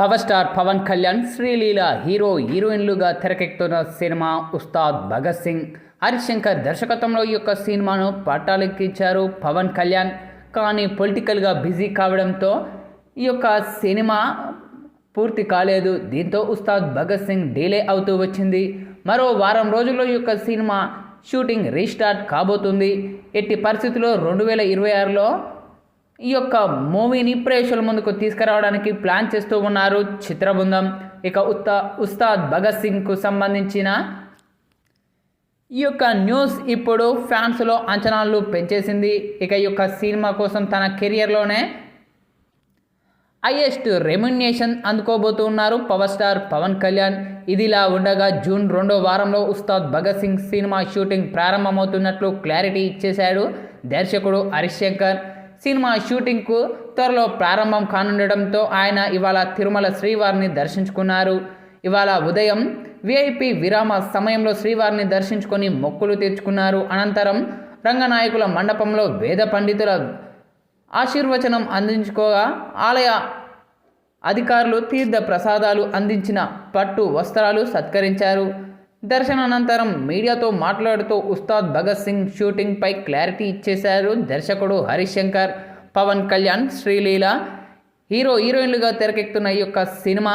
Power star Pawan Kalyan Sreeleela hero హీరోయిన్లుగా తెరకెక్కుతున్న cinema Ustaad Bhagat Singh. Harishankar దర్శకత్వంలో ఈ యొక్క సినిమాను పట్టాలెక్కించారు పవన్ కళ్యాణ్. కానీ పొలిటికల్గా బిజీ కావడంతో ఈ యొక్క సినిమా పూర్తి కాలేదు. దీంతో ఉస్తాద్ భగత్ సింగ్ డిలే అవుతూ వచ్చింది. మరో వారం రోజుల్లో ఈ యొక్క సినిమా షూటింగ్ రీస్టార్ట్ కాబోతుంది. ఎట్టి పరిస్థితుల్లో రెండు వేల ఇరవై ఆరులో ఈ యొక్క మూవీని ప్రేక్షకుల ముందుకు తీసుకురావడానికి ప్లాన్ చేస్తూ ఉన్నారు చిత్రబృందం. ఇక ఉత్తా ఉస్తాద్ భగత్ సింగ్కు సంబంధించిన ఈ యొక్క న్యూస్ ఇప్పుడు ఫ్యాన్స్లో అంచనాలు పెంచేసింది. ఇక ఈ యొక్క సినిమా కోసం తన కెరియర్లోనే హైయెస్ట్ రెమ్యునేషన్ అందుకోబోతున్నారు పవర్ స్టార్ పవన్ కళ్యాణ్. ఇదిలా ఉండగా జూన్ రెండో వారంలో ఉస్తాద్ భగత్ సింగ్ సినిమా షూటింగ్ ప్రారంభమవుతున్నట్లు క్లారిటీ ఇచ్చేశాడు దర్శకుడు హరిశంకర్. శంకర్ సినిమా షూటింగ్కు త్వరలో ప్రారంభం కానుండటంతో ఆయన ఇవాళ తిరుమల శ్రీవారిని దర్శించుకున్నారు. ఇవాళ ఉదయం విఐపి విరామ సమయంలో శ్రీవారిని దర్శించుకొని మొక్కులు తెచ్చుకున్నారు అనంతరం రంగనాయకుల మండపంలో వేద పండితుల ఆశీర్వచనం అందించుకోగా ఆలయ అధికారులు తీర్థ ప్రసాదాలు అందించిన పట్టు వస్త్రాలు సత్కరించారు. దర్శనానంతరం మీడియాతో మాట్లాడుతూ ఉస్తాద్ భగత్ సింగ్ షూటింగ్పై క్లారిటీ ఇచ్చేశారు దర్శకుడు హరిశంకర్. శంకర్ పవన్ కళ్యాణ్ శ్రీలీల హీరో హీరోయిన్లుగా తెరకెక్కుతున్న ఈ యొక్క సినిమా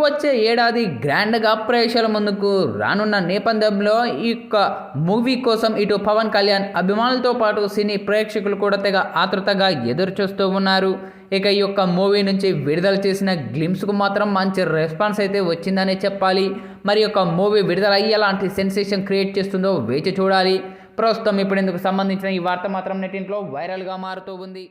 వచ్చే ఏడాది గ్రాండ్గా ప్రేక్షకుల ముందుకు రానున్న నేపథ్యంలో ఈ యొక్క మూవీ కోసం ఇటు పవన్ కళ్యాణ్ అభిమానులతో పాటు సినీ ప్రేక్షకులు కూడా తెగ ఆతృతగా ఎదురు చూస్తూ ఉన్నారు. ఇక ఈ యొక్క మూవీ నుంచి విడుదల చేసిన గ్లిమ్స్కు మాత్రం మంచి రెస్పాన్స్ అయితే వచ్చిందనే చెప్పాలి. మరి యొక్క మూవీ విడుదల అయ్యి ఎలాంటి సెన్సేషన్ క్రియేట్ చేస్తుందో వేచి చూడాలి. ప్రస్తుతం ఇప్పుడు ఇందుకు సంబంధించిన ఈ వార్త మాత్రం నెట్టింట్లో వైరల్గా మారుతూ ఉంది.